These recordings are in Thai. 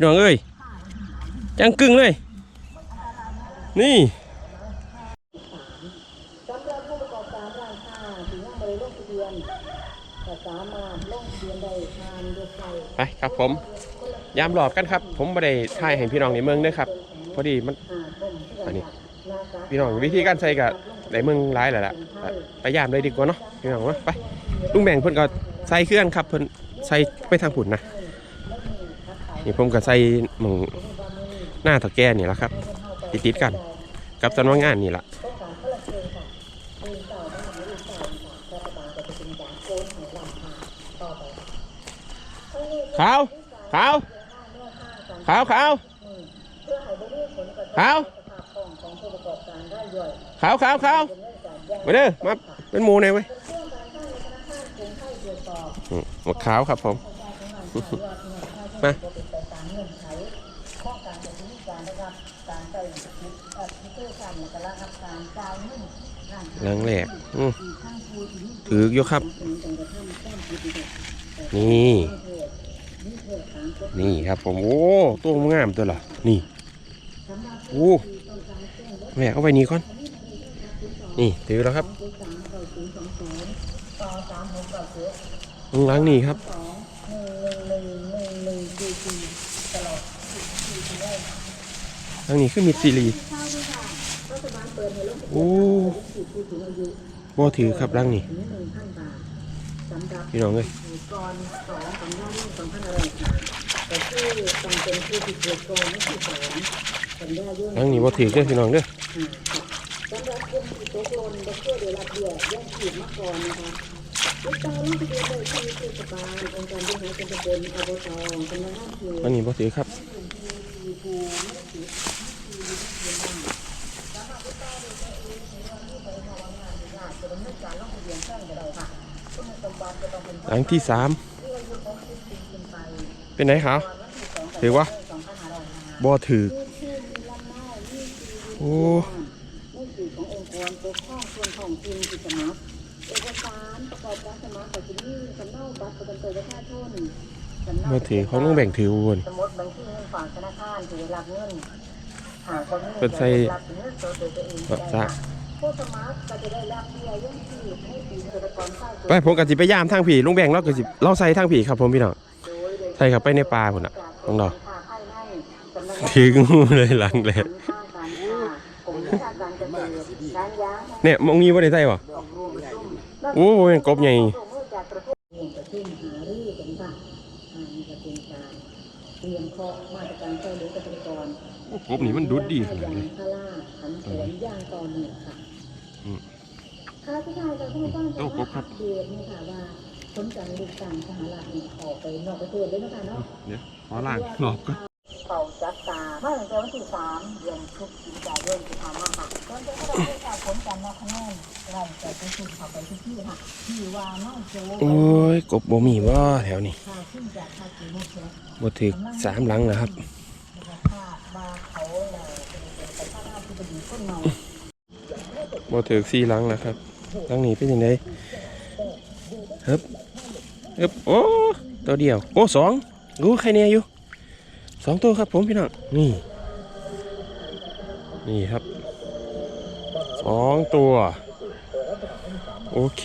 พี่น้องเอ้ยจังกึ่งเลย นี่สำหรับผู้ประกอบการรานค้าที่ยังไม่ได้ลงทะเบียนก็สามารถลงทะเบียนได้ทางเว็บไซต์ไปครับผม ยามหลอบกันครับ ผมไม่ได้ถ่ายให้พี่น้องในเมืองเด้อครับ พอดีมัน อันนี้ พี่น้องวิธีการใส่กับในเมืองร้ายแหละล่ะไปยามเลยดีกว่าเนาะพี่น้องเนาไปลุงแบ่งเพิ่นก็ใส่เครื่องครับเพิ่นใส่ไปทางผุนนะ นี่ผมก็ใส่หมองหน้าตะแกรงนี่แหละครับติดติดๆกัน กับสำนักงานนี่แหละต้องานเชิงงาบ้านหรือเก่าค่ะรัฐบาละเขาต่อไปขาวขาวขาวขาวเขาวของผู้ประกอบกาวขาวขาวเรื่มาเด้อมาเป็นหมูหน่อยเว้ยหมวกขาวครับผมมา เป็นไปตามเงื่อนไขข้อการจัดซื้อการได้รับการใช้สิเอ่อที่เพื่อการในการรับการจ่ายเงินร่างหลังแหลกอืมข้างผู้ที่มีถืออยู่ครับ นี่ นี่ครับผมโอ้ตัวงามตัวละนี่โอ้แม่เอาไปนี่ก่อนนี่ถือแล้วครับน้องศูนย์ต่อสามหล้างนี่ครับ สองหนึ่งหนึ่งหนึ่งหนึ่งสี่สี่ตลอดหล้างนี้คือมิดซีรีส์ข้าวด้วยค่ะรัฐบาลเปิดให้ลงทะเบียนโอ้สิทธิผู้สูงอายุบ่ถือครับหล้างนี้ถึงหนึ่งพันบาทสำหรับพี่น้องเอ้ยก่อนสองสัญญาเรื่องสองพันอะไรค่ะแต่ชื่อต้องเป็นผู้ที่เกิดก่อนนี่คือสองสัญญาเรื่องหล้างนี้บ่ถือเด้อพี่น้องเด้อสำหรับกลุ่มที่ตกหล่นบ่เพื่อได้รับเบี้ยแย่งฉีดมาก่อนนะคะ ลูกตาลงทะเบียนได้ที่เทศบาลองค์การบริหารส่วนตำบลอบตกำลังห้ามเขียวหล้างนี้บ่ถือครับหลังที่สามเป็นไหนครับถือวะบ่ถือโอ้ ในสื่อขององค์กรปกครองส่วนท้องถิ่นที่สมัครเอกสารประกอบการสมัครกับที่นี่สำเนาบัตรประจำตัวประชาชนสำเนาบ่ถือเขาต้องแบ่งถือวนเงินฝากธนาคารถือนเปิดใส่รับเงินตัวตัวเองแบบซะผู้สมัครก็จะได้รับเบี้ยยังชีพให้ปีเกษตรกรสร้างไปผมก็สิไปยามทางผีลุงแบ่งเราก็สิเราใส่ทางผีครับผมพี่น้องใส่ครับไปในป่าพุ่นน่ะของเราถืองูเลยหลังเลยเนี่ยมองนี้บ่ได้ใส่บ่ โอ้ยกบใหญ่ร่วมมือจากกระทรวงเองประชุมหารือกันค่ะอ่านี่ก็เป็นการเตรียมเคาะมาตรการช่วยเหลือเกษตรกรกบนี่มันดุดดีขนาดยางนี้พาราขันสวนย่างต่อเนื่องค่ะอืมข้าราชการจะต้องต้องโอ้ครบครับเรียนนี่ค่ะว่าผลการเลือกตั้งสหรัฐนี่ออกไปนอกประเทศด้วยนะคะเนาะเดี๋ยวขอล้างรอบก่อน เป่าจับตาเมื่อตั้งวันที่สามเดือนพฤศจิกายนที่ผ่านมาค่ะตอนเช้เราได้ทราบผลการนับคะแนนเราจะไปสู่เข้าไปที่ที่ค่ะที่ว่าน้องโจโอ้ยกบบ่มีบ่แถวนี้ค่าขึ้นจากสามหลังแล้วครับนะคระธานาธิบดีคนใหม่บ่ถือสี่หลังแล้วครับหลังนี้เป็นยังไงฮึบฮึบโอ้ตัวเดียวโอ้สองโอ้ใครเนี่ยอยู่ สองตัวครับผมพี่น้องนี่ นี่ครับสองตัว โอเค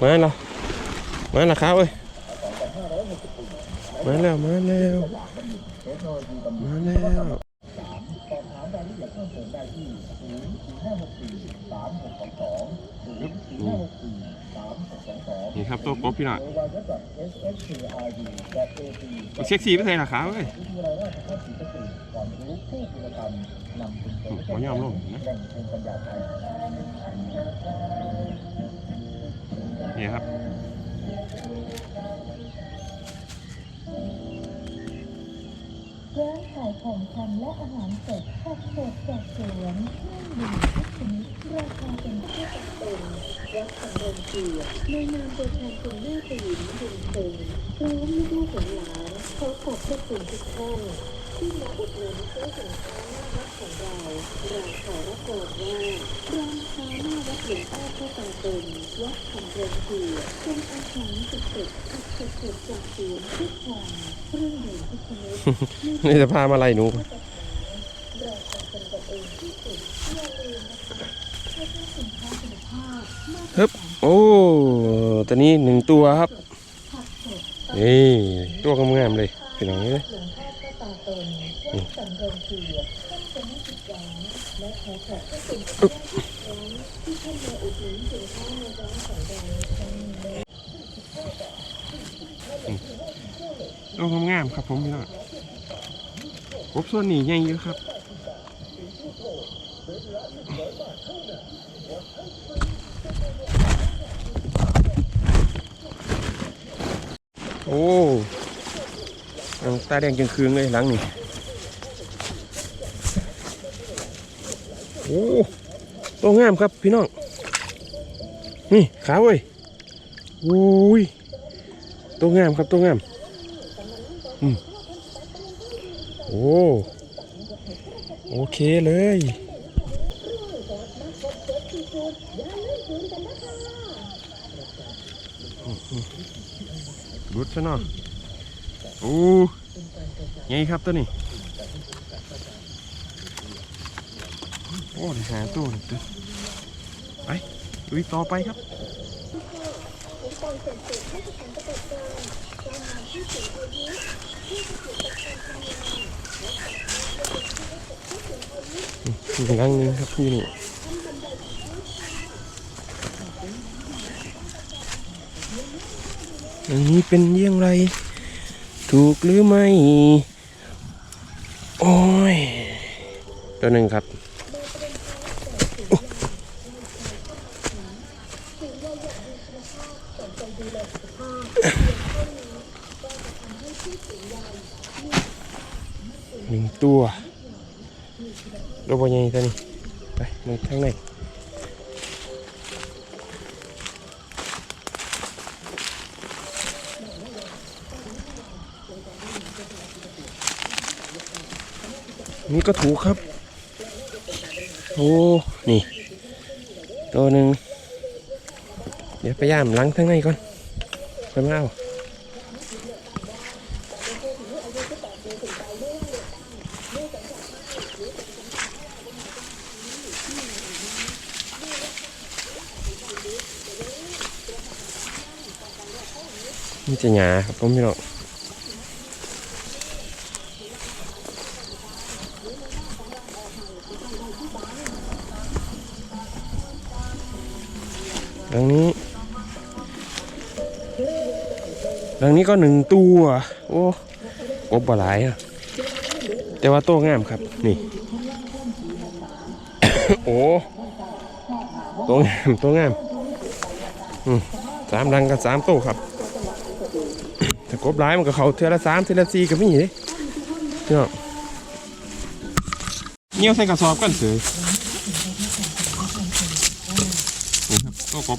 มาแล้วมาแล้วครับเว้ยมาแล้วมาแล้วมาแล้ว ครับตัวกบพี่หน่อยเอาเช็คสีไปใส่ราคาเว้ยหัวยอมลงนะนี่ครับ ร้านขายของชำและอาหารสดผักสดจากสวนเครื่องดื่มทุกชนิดราคาเป็นที่จำเป็นรับสำเร็จเกียรติในนามตัวแทนคุณแม่สยินบุญเพ็งพร้อมลูกหลานขอขอบพระคุณทุกท่านที่มาอุดหนุนเพื่อสังเคราะห์ ของเรา เราขอรับรองว่าร้านค้าหน้าวัดหลวงพ่อผู้ตังเป็นวัดของเรือนผีเป็นอาหารสุดๆสุดๆจะพามาอะไล่หนูฮึบโอ้ตัวนี้หนึ่งตัวครับนี่ตัวงามๆเลยพี่น้องเลยนี่อึ๊บอืมตัวงามๆครับผมพี่น้องกบส่วนนี้ใหญ่เยอะครับโอ้เอาตาแดงจังคืนเลยหลังนี่ โอ้ ตัวงามครับพี่น้อง นี่ขาเว้ยอุ้ยตัวงามครับตัวงาม อืมโอ้โอเคเลยรุดซะหน่อยโอ้ไงครับตัวนี้ อ้ได้หาตัวเลยตัวไปลุยต่อไปครับอีกครั้งนึงครับพี่นี่อันนี้เป็นเยี่ยงไรถูกหรือไม่ โอ้ย ตัวหนึ่งครับ ตัวโรบอยังตัวนี้ไปมึงข้างในนี่ก็ถูกครับ โอ้ นี่ ตัวหนึ่ง เดี๋ยวไปย่ามล้างข้างในก่อน ไปมาเอา นี่จะหยาครับผมพี่น้องดังนี้ดังนี้ก็หนึ่งตัวโอ้กบบ่หลายอะแต่ว่าโตงามครับ นี่ โอ้โตงามโตงามอืมสามดังกับสามโตครับ ถ้ากบร้ายมันก็เขาเทือละสามเทือละสี่ก็ไมีเด้เนาะเงี้ยวใส่กระสอบกันเสือนี่ครับตัวกบ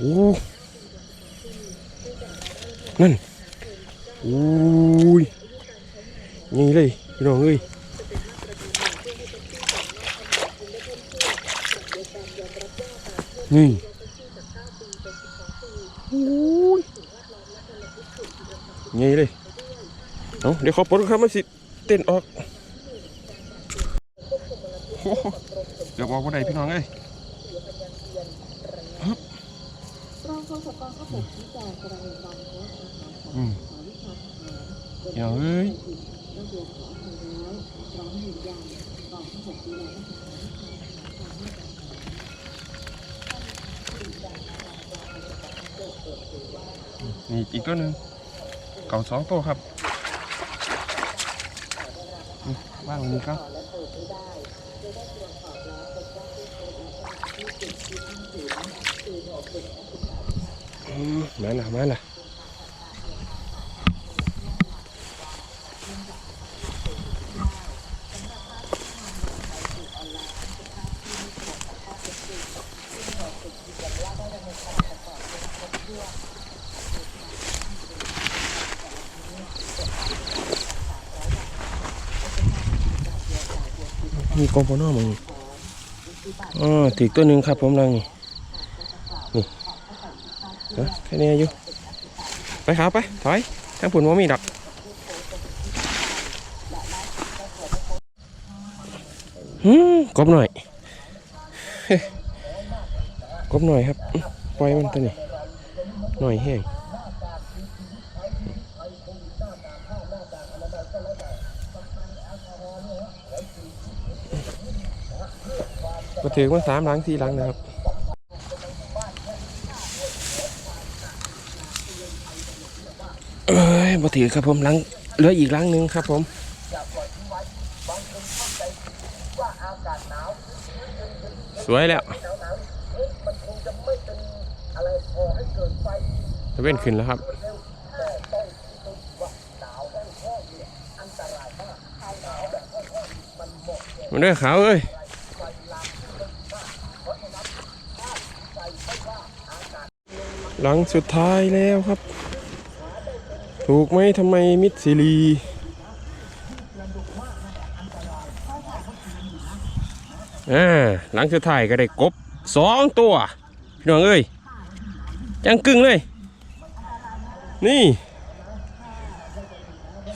โอ้นั่นอุ้ยนี่เลยพี่น้องเอ้ยนี่อุ้ยนี่เลยเอาเดี๋ยวขอปลดครับมันสิเต้นออกเดี๋ยวบอกว่าใดพี่น้องเอ้ย รอ งโฆษกกองทัพบกชี้แจงกรณีการโพสต์อาหารของอืมสาวิชาทหารเดี๋ยวเอ้ยต้องเรียนขออภัยแล้วพร้อมยืนยันกองทัพบกดูแลนักศึกษาวิชาทหารความไม่นี่อีกตัวหนึ่งเก่าสองตัวครับว่างนี้ก็ มาละมาละมีกองพนอมึงอ๋อถือตัวหนึ่งครับผมลังนี่ เออแค่นี้อยู่ ไปครับไปถอยทางผุนว่ามีดอกหืมกบหน่อยกบหน่อยครับ ปล่อยมันตัวนี้หน่อยแห้งมาถือมาสามหลังสี่หลังนะครับ เอ้ยมา ถือครับผมหลังเหลืออีกหลังหนึ่งครับผมสวยแล้วตะเว้นขึ้นแล้วครับมันด้วยขาวเอ้ยหลังสุดท้ายแล้วครับ ถูกไหมทำไมมิดซีรีอ่าหลังสุดท้ายก็ได้กบสองตัว พี่น้องเอ้ยจังกึ่งเลย นี่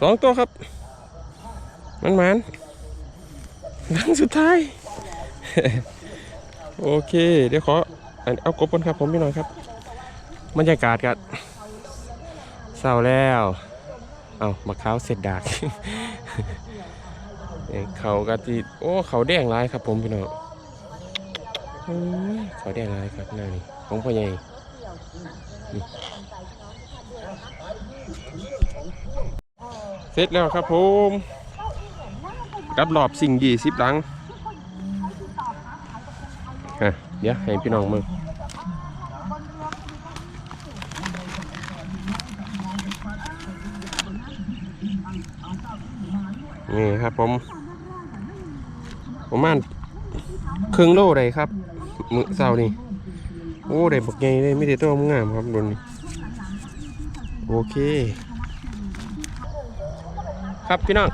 สองตัวครับ มันมันหลังสุดท้าย โอเค เดี๋ยวขอเอากบก่อนครับผมพี่น้องครับบรรยากาศกัน เศร้าแล้ว เอามะขาวเสร็จดากเขากะทิโอ้เขาแดงหลายครับผมพี่น้องเขาแดงหลายครับหน้านี่ของพ่อใหญ่เสร็จแล้วครับผมกับรอบสิ่งดีสิบหลังฮะเดี๋ยวให้พี่น้องมึง นี่ครับผมประมาณครึ่งโลได้ครับมือเสาร์นี่โอ้ได้บักใหญ่เลยไม่ได้ตัวงามครับโดนนี่โอเค ครับพี่น้อง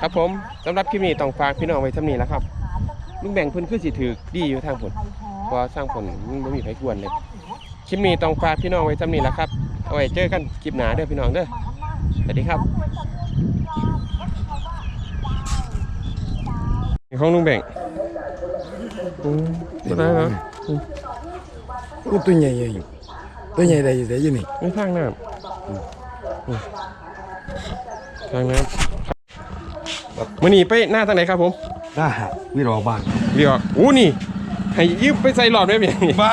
ครับผมสำหรับคลิปนี้ต้องฝากพี่น้องไว้ทำนี้แล้วครับลุงแบ่งเพิ่นคือสิถือดีอยู่ทางผลพราะสร้างผลไม่มีใครกวนเลยคลิปนี้ต้องฝากพี่น้องไว้ทำนี้แล้วครับเอาไว้เจอกันคลิปหนาเด้อพี่น้องเด้อสวัสดีครับ ของลุงแบ่งอืมบ่ได้แล้วโอ้ตัวใหญ่ใหญ่อยู่ตัวใหญ่ใดอยู่ไหนอยู่นี่ไม่ทางน้ำอืมอืมทางน้ำมื่อนี้ไปหน้าทางไหนครับผมได้วิรอบ้านเรียกว่าอู้นี่ให้ยืมไปใส่หลอดได้ไหมบ้า